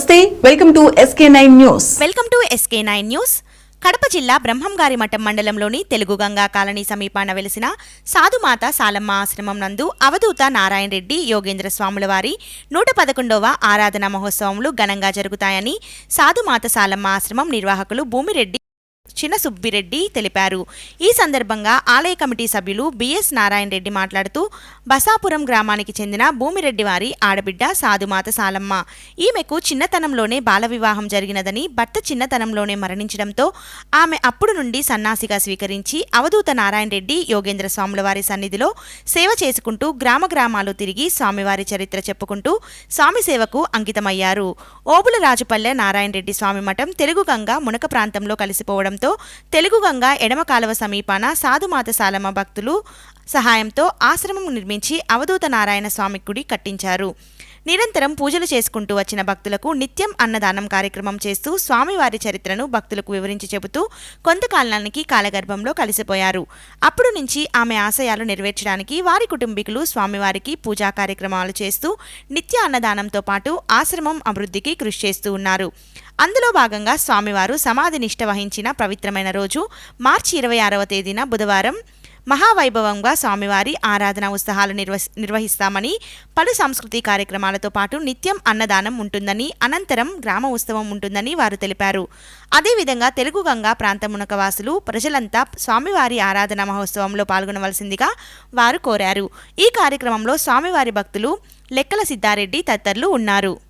Welcome to SK nine news welcome to SK nine news Kadapa జిల్లా బ్రహ్మంగారి మఠం మండలంలోని తెలుగు గంగా కాలనీ సమీపాన వెలిసిన సాధుమాత సాలమ్మ ఆశ్రమం నందు అవధూత నారాయణ రెడ్డి యోగేంద్ర స్వాముల వారి నూట పదకొండవ ఆరాధన మహోత్సవములు ఘనంగా జరుగుతాయని సాధుమాత సాలమ్మ ఆశ్రమం నిర్వాహకులు భూమిరెడ్డి చిన సుబ్బిరెడ్డి తెలిపారు. ఈ సందర్భంగా ఆలయ కమిటీ సభ్యులు బిఎస్ నారాయణ రెడ్డి మాట్లాడుతూ బసాపురం గ్రామానికి చెందిన భూమిరెడ్డి వారి ఆడబిడ్డ సాధుమాత సాలమ్మ. ఈమెకు చిన్నతనంలోనే బాల వివాహం జరిగినదని భర్త చిన్నతనంలోనే మరణించడంతో ఆమె అప్పుడు నుండి సన్నాసిగా స్వీకరించి అవధూత నారాయణ రెడ్డి యోగేంద్ర స్వాముల వారి సన్నిధిలో సేవ చేసుకుంటూ గ్రామ గ్రామాలు తిరిగి స్వామివారి చరిత్ర చెప్పుకుంటూ స్వామి సేవకు అంకితమయ్యారు. ఓబుల రాజుపల్లె నారాయణ రెడ్డి స్వామి మఠం తెలుగు గంగ మునక ప్రాంతంలో కలిసిపోవడంతో సహాయంతో తెలుగుగంగ ఎడమ కాలువ సమీపాన సాధుమాత సాలమ్మ భక్తులు సహాయంతో ఆశ్రమం నిర్మించి అవధూత నారాయణ స్వామి గుడి కట్టించారు. నిరంతరం పూజలు చేసుకుంటూ వచ్చిన భక్తులకు నిత్యం అన్నదానం కార్యక్రమం చేస్తూ స్వామివారి చరిత్రను భక్తులకు వివరించి చెబుతూ కొంతకాలానికి కాలగర్భంలో కలిసిపోయారు. అప్పుడు నుంచి ఆమె ఆశయాలు నెరవేర్చడానికి వారి కుటుంబీకులు స్వామివారికి పూజా కార్యక్రమాలు చేస్తూ నిత్య అన్నదానంతో పాటు ఆశ్రమం అభివృద్ధికి కృషి చేస్తూ ఉన్నారు. అందులో భాగంగా స్వామివారు సమాధి నిష్ట వహించిన పవిత్రమైన రోజు మార్చి ఇరవై ఆరవ తేదీన బుధవారం మహావైభవంగా స్వామివారి ఆరాధన ఉత్సవాలు నిర్వ నిర్వహిస్తామని పలు సాంస్కృతిక కార్యక్రమాలతో పాటు నిత్యం అన్నదానం ఉంటుందని అనంతరం గ్రామ ఉత్సవం ఉంటుందని వారు తెలిపారు. అదేవిధంగా తెలుగు గంగా ప్రాంతమునక వాసులు ప్రజలంతా స్వామివారి ఆరాధన మహోత్సవంలో పాల్గొనవలసిందిగా వారు కోరారు. ఈ కార్యక్రమంలో స్వామివారి భక్తులు లెక్కల సిద్ధారెడ్డి తదితరులు ఉన్నారు.